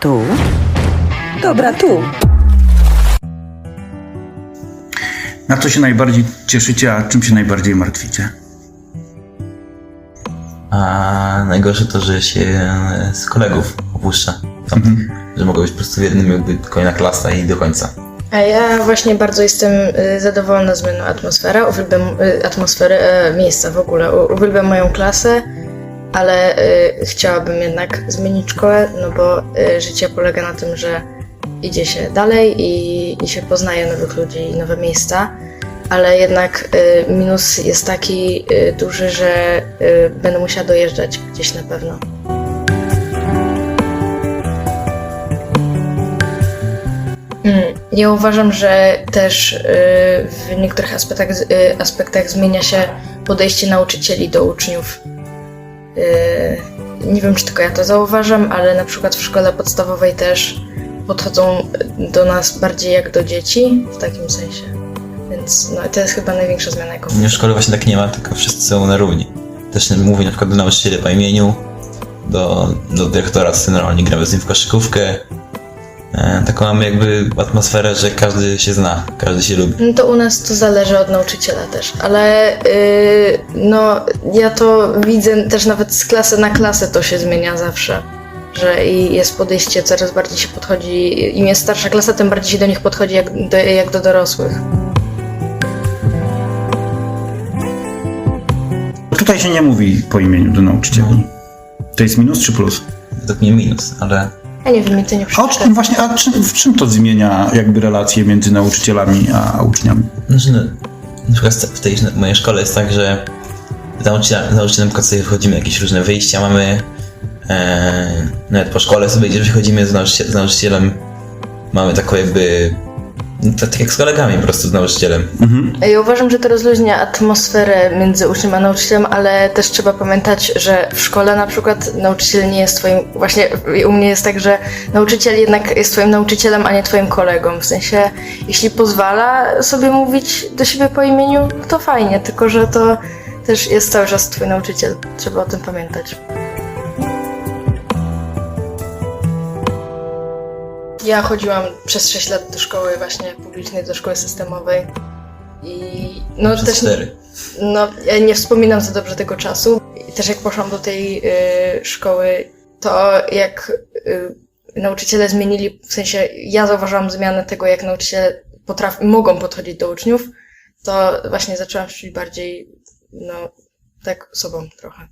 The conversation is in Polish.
Tu? Dobra, tu. Na co się najbardziej cieszycie, a czym się najbardziej martwicie? A najgorsze to, że się e, z kolegów opuszcza. Mhm. Że mogą być po prostu w jednym jakby kolejna klasa i do końca. A ja właśnie bardzo jestem y, zadowolona zmianą atmosfery, uwielbiam y, atmosferę e, miejsca w ogóle, uwielbiam moją klasę, ale y, chciałabym jednak zmienić szkołę, no bo y, życie polega na tym, że idzie się dalej i, i się poznaje nowych ludzi i nowe miejsca, ale jednak y, minus jest taki y, duży, że y, będę musiała dojeżdżać gdzieś na pewno. Mm, Ja uważam, że też y, w niektórych aspektach, aspektach zmienia się podejście nauczycieli do uczniów. Y, Nie wiem, czy tylko ja to zauważam, ale na przykład w szkole podstawowej też podchodzą do nas bardziej jak do dzieci, w takim sensie. Więc no, to jest chyba największa zmiana, jaką U mnie w szkole właśnie tak nie ma, tylko wszyscy są na równi. Też mówię na przykład do nauczyciela po imieniu, do, do dyrektora, co normalnie gramy z nim w koszykówkę. E, taką mamy jakby atmosferę, że każdy się zna, każdy się lubi. No to u nas to zależy od nauczyciela też, ale yy, no ja to widzę też nawet z klasy na klasę to się zmienia zawsze. Że i jest podejście, coraz bardziej się podchodzi, im jest starsza klasa, tym bardziej się do nich podchodzi jak do, jak do dorosłych. Tutaj się nie mówi po imieniu do nauczycieli. To jest minus czy plus? Według mnie minus, ale Ja nie wiem, mi to nie A o czym właśnie, a czym, w czym to zmienia jakby relacje między nauczycielami a uczniami? Znaczy, no, na przykład w tej w mojej szkole jest tak, że z nauczycielem, nauczycielem sobie wychodzimy jakieś różne wyjścia, mamy e, nawet po szkole sobie gdzieś wychodzimy z, nauczyciel, z nauczycielem, mamy taką jakby, tak, tak jak z kolegami po prostu z nauczycielem. Ja uważam, że to rozluźnia atmosferę między uczniem a nauczycielem, ale też trzeba pamiętać, że w szkole na przykład nauczyciel nie jest twoim, właśnie u mnie jest tak, że nauczyciel jednak jest twoim nauczycielem, a nie twoim kolegą. W sensie, jeśli pozwala sobie mówić do siebie po imieniu, to fajnie, tylko że to też jest cały czas twój nauczyciel. Trzeba o tym pamiętać. Ja chodziłam przez 6 lat do szkoły właśnie publicznej, do szkoły systemowej. I no Przez też cztery. no, ja nie wspominam za dobrze tego czasu. I też jak poszłam do tej y, szkoły, to jak y, nauczyciele zmienili, w sensie ja zauważyłam zmianę tego, jak nauczyciele potraf- mogą podchodzić do uczniów, to właśnie zaczęłam się bardziej, no, tak sobą trochę.